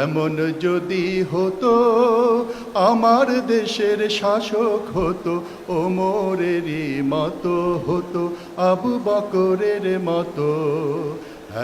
এমন যদি হতো, আমার দেশের শাসক হতো, ওমরেরই মতো হতো, আবু বকরের মতো।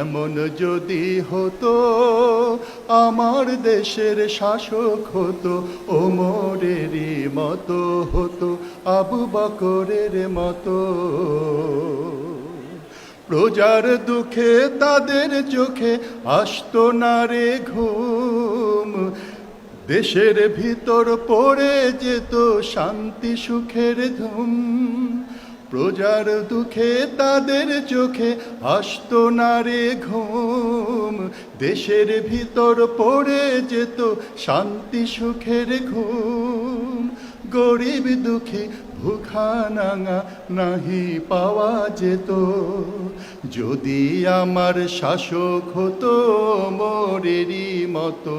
এমন যদি হতো, আমার দেশের শাসক হতো, ওমরেরই মতো হতো, আবু বকরের মতো। প্রজার দুঃখে তাদের চোখে আসতো না রে ঘুম। দেশের ভিতর পড়ে যেত শান্তি সুখের ধুম। প্রজার দুঃখে তাদের চোখে আসতো না রে ঘুম। দেশের ভিতর পড়ে যেত শান্তি সুখের ঘুম। গরিব দুঃখী ভুখা নাঙা নাহি পাওয়া যেত। যদি আমার শাসক হতো, মোরেরই মতো।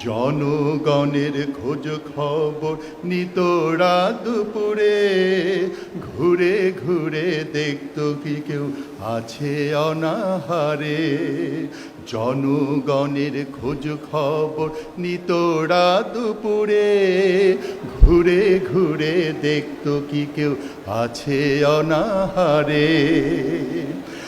জনগণের খোঁজ খবর নিত রাত দুপুরে। ঘুরে ঘুরে দেখত কি কেউ আছে অনাহারে। জনগণের খোঁজ খবর নিত রাত দুপুরে। ঘুরে ঘুরে দেখত কি কেউ আছে অনাহারে।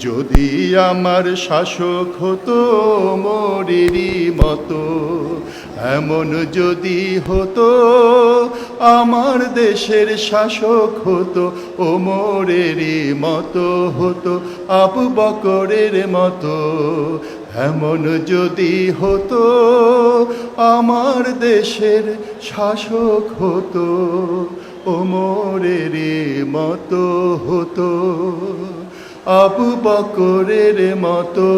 যদি আমার শাসক হতো মোরেরই মতো, এমন যদি হতো আমার দেশের শাসক হতো ও মোরেরই মতো হতো, আবু বকরের মতো, এমন যদি হতো আমার দেশের শাসক হতো ও মোরেরই মতো হতো। আবু বকরের মতো।